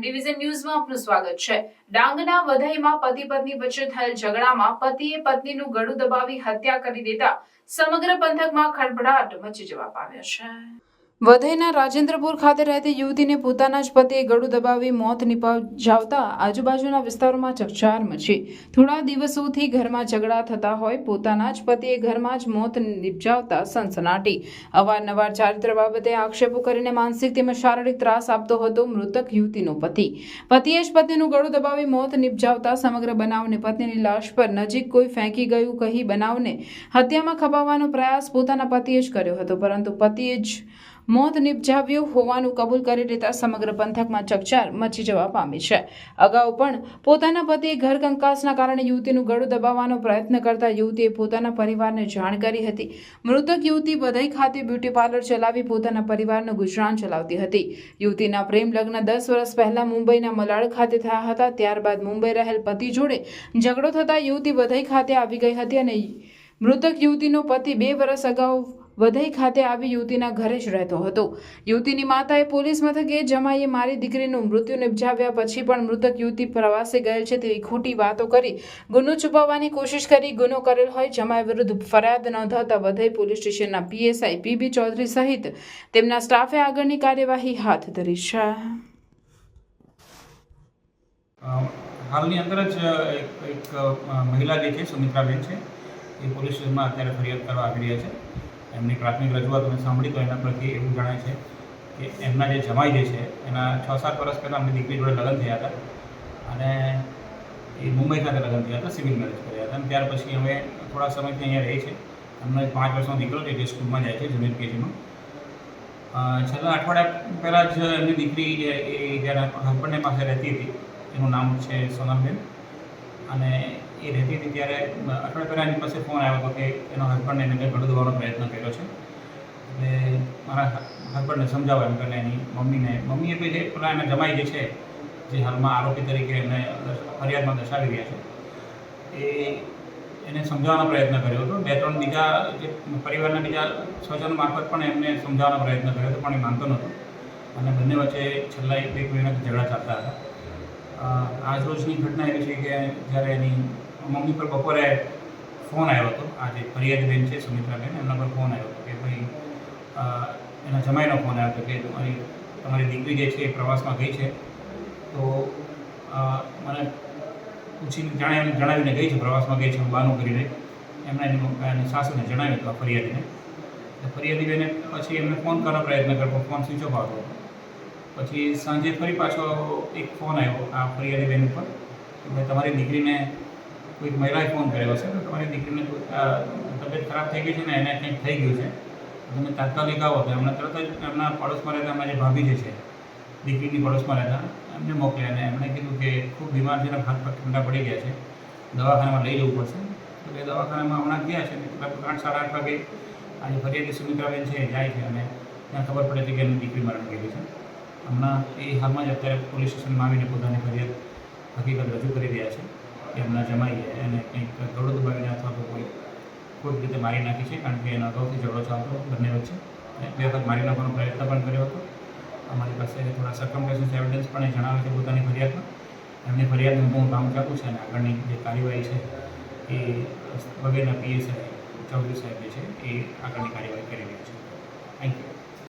Division ન્યૂઝમાં આપનું સ્વાગત છે. ડાંગના વધાઈમાં પતિ પત્ની વચ્ચે થયેલ ઝઘડામાં પતિએ પત્નીનું ગળું દબાવી હત્યા કરી દેતા સમગ્ર પંથકમાં ખળભળાટ મચી જવા પામ્યો છે. વધઈના રાજેન્દ્રપુર ખાતે રહેતી યુવતીને પોતાના જ પતિએ ગળું દબાવી મોત નિપજાવતા આજુબાજુના વિસ્તારોમાં ચકચાર મચી. થોડા દિવસોથી ઘરમાં ઝઘડા થતા હોય, પોતાના જ પતિએ ઘરમાં જ મોત નિપજાવતા સનસનાટી. અવારનવાર ચારિત્ર બાબતે આક્ષેપો કરીને માનસિક તેમજ શારીરિક ત્રાસ આપતો હતો મૃતક યુવતીનો પતિ. પતિએ જ પત્નીનું ગળું દબાવી મોત નિપજાવતા સમગ્ર બનાવને પત્નીની લાશ પર નજીક કોઈ ફેંકી ગયું કહી બનાવને હત્યામાં ખપાવવાનો પ્રયાસ પોતાના પતિએ જ કર્યો હતો, પરંતુ પતિએ જ મોત નિપજાવ્યું હોવાનું કબૂલ કરી લેતા સમગ્ર પંથકમાં ચકચાર મચી જવા પામી છે. અગાઉ પણ પોતાના પતિએ ઘર કંકાસના કારણે યુવતીનું ગળું દબાવવાનો પ્રયત્ન કરતા યુવતીએ પોતાના પરિવારને જાણ કરી હતી. મૃતક યુવતી વધઈ ખાતે બ્યુટી પાર્લર ચલાવી પોતાના પરિવારનું ગુજરાન ચલાવતી હતી. યુવતીના પ્રેમ લગ્ન દસ વર્ષ પહેલા મુંબઈના મલાડ ખાતે થયા હતા. ત્યારબાદ મુંબઈ રહેલ પતિ જોડે ઝઘડો થતા યુવતી વધઈ ખાતે આવી ગઈ હતી અને મૃતક યુવતીનો પતિ બે વર્ષ અગાઉ વધઈ ખાતે આવી યુવતીના ઘરે જ રહેતો હતો. યુવતીની માતાએ પોલીસ મથકે જમાઈએ મારી દીકરીનું મૃત્યુ નિપજાવ્યા પછી પણ મૃતક યુવતી પ્રવાસે ગયેલ છે તેવી ખોટી વાતો કરી ગુનો છુપાવવાની કોશિશ કરી ગુનો કરેલ હોય જમાઈ વિરુદ્ધ ફરિયાદ નોંધાવતા વધઈ પોલીસ સ્ટેશનના પીએસઆઈ પીબી ચૌધરી સહિત તેમના સ્ટાફે આગળની કાર્યવાહી હાથ ધરી છે. હાલની અંદર જ એક મહિલા જે છે, સુમિત્રાબેન છે. એ પોલીસ સ્ટેશનમાં અત્યારે ફરિયાદ કરવા આવી રહ્યા છે. એમની પ્રાથમિક રજૂઆત અમે સાંભળી તો એના પરથી એવું જણાય છે કે એમના જે જમાઈ જે છે, એના છ સાત વર્ષ પહેલાં એમની દીકરી જોડે લગ્ન થયા હતા અને એ મુંબઈ ખાતે લગ્ન થયા હતા, સિવિલ મેરેજ કર્યા હતા અને ત્યાર પછી અમે થોડા સમયથી અહીંયા રહી છે. એમનો પાંચ વર્ષનો દીકરો છે જે સ્કૂલમાં જાય છે, જુનિયર કેજીમાં. છેલ્લા અઠવાડિયા પહેલાં જ એમની દીકરી જે એ જ્યારે હસબન્ડની પાસે રહેતી હતી, એનું નામ છે સોનલબેન અને એ રહેતી હતી ત્યારે અઠવાડિયા પહેલાં એની પાસે ફોન આવ્યો હતો કે એનો હસબન્ડને એને કંઈ ઘડું દવાનો પ્રયત્ન કર્યો છે. એટલે મારા હસબન્ડને સમજાવો એમ કરીને એની મમ્મીને, મમ્મીએ બી જે પેલા એના જમાઈ જે છે, જે હાલમાં આરોપી તરીકે એમને ફરિયાદમાં દર્શાવી રહ્યા છે. એ એને સમજાવવાનો પ્રયત્ન કર્યો હતો. બે, ત્રણ બીજા જે પરિવારના બીજા સ્વજન મારફત પણ એમને સમજાવવાનો પ્રયત્ન કર્યો હતો, પણ એ માનતો નહોતો. અને બંને વચ્ચે છેલ્લા એક બે મહિનાથી ઝઘડા ચાલતા હતા. અ, આજ રોજની ઘટના એવી છે કે જ્યારે એની મમ્મી પર બપોરે ફોન આવ્યો હતો આ જે ફરિયાદી બેન છે સુમિત્રાબેન એમના પર ફોન આવ્યો હતો કે ભાઈ એના જમાઈનો ફોન આવ્યો હતો કે તમારી તમારી દીકરી જે છે એ પ્રવાસમાં ગઈ છે. તો મને પૂછીને જાણે જણાવીને ગઈ છે પ્રવાસમાં ગઈ છે હું બાનું કરીને. એમણે એની સાસુને જણાવ્યું હતું આ ફરિયાદીને. ફરિયાદીબેને ફરિયાદી પછી એમને ફોન કરવાનો પ્રયત્ન કર્યો ફોન સ્વિચ ઓફ આવતો પછી સાંજે ફરી પાછો એક ફોન આવ્યો આ ફરિયાદી બેન ઉપર કે તમારી દીકરીને કોઈક મહિલાએ ફોન કર્યો છે તો તમારી દીકરીને તબિયત ખરાબ થઈ ગઈ છે ને એને કંઈક થઈ ગયું છે. તમે તાત્કાલિક આવો. તો એમણે તરત જ એમના પડોશમાં રહેતા અમારી ભાભી જે છે, દીકરીની પડોશમાં રહેતા, એમને મોકલ્યા અને એમણે કીધું કે ખૂબ બીમાર છે હાથ પગ ઠંડા પડી ગયા છે. દવાખાનામાં લઈ જવું પડશે. તો એ દવાખાનામાં હમણાં ગયા છે લગભગ આઠ સાડા આઠ વાગે આજે ફરિયાદી સુમિત્રાબેન છે જાય છે અને ત્યાં ખબર પડે છે કે એમની દીકરી મરણ ગયેલી છે. હમણાં એ હાલમાં જ અત્યારે પોલીસ સ્ટેશનમાં આવીને પોતાની ફરિયાદ હકીકત રજૂ કરી રહ્યા છે કે એમના જમાઈએ એને કંઈક ગળું દબાવીને અથવા તો કોઈ કોઈક રીતે મારી નાખી છે કારણ કે એનો અગાઉથી ઝઘડો ચાલતો બંને વચ્ચે. બે વખત મારી નાખવાનો પ્રયત્ન પણ કર્યો હતો. અમારી પાસે થોડા સર્કમટેન્સીસ એવિડન્સ પણ એ જણાવે છે પોતાની ફરિયાદમાં. એમની ફરિયાદનું હું કામ ચાલુ છે અને આગળની જે કાર્યવાહી છે એ વગેરેના પીએસઆઈ ચૌધરી સાહેબ છે એ આગળની કાર્યવાહી કરી રહ્યા છે. Thank you